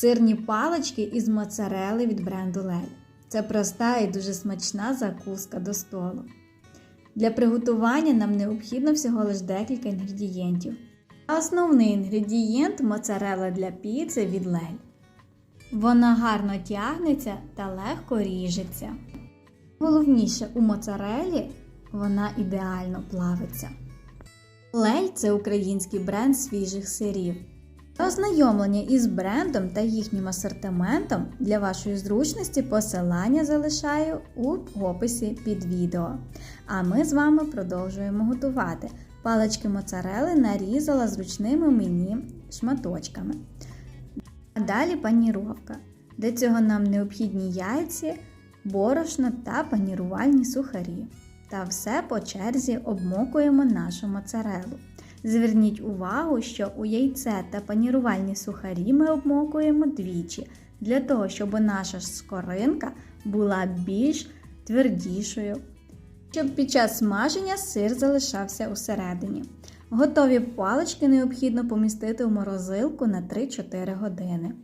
Сирні палички із моцарели від бренду Лель. Це проста і дуже смачна закуска до столу. Для приготування нам необхідно всього лише декілька інгредієнтів. А Основний інгредієнт моцарела для піци від Лель. Вона гарно тягнеться та легко ріжеться. Головніше у моцарелі вона ідеально плавиться. Лель це український бренд свіжих сирів. Для ознайомлення із брендом та їхнім асортиментом для вашої зручності посилання залишаю у описі під відео. А ми з вами продовжуємо готувати. Палички моцарели нарізала зручними мені шматочками. А далі паніровка. Для цього нам необхідні яйці, борошно та панірувальні сухарі. Та все по черзі обмокуємо нашу моцарелу. Зверніть увагу, що у яйце та панірувальні сухарі ми обмокуємо двічі, для того, щоб наша скоринка була більш твердішою, щоб під час смаження сир залишався усередині. Готові палички необхідно помістити в морозилку на 3-4 години.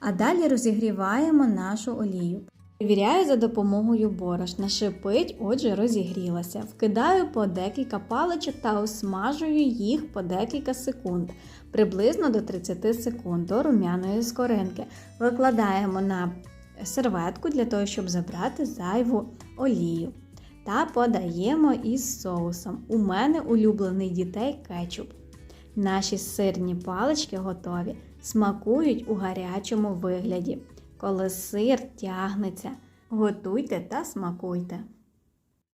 А далі розігріваємо нашу олію. Перевіряю за допомогою борошна. Шипить, отже, розігрілася. Вкидаю по декілька паличок та осмажую їх по декілька секунд, приблизно до 30 секунд до румяної скоринки. Викладаємо на серветку для того, щоб забрати зайву олію. Та подаємо із соусом. У мене улюблений дітей кетчуп. Наші сирні палички готові, смакують у гарячому вигляді. Коли сир тягнеться, готуйте та смакуйте.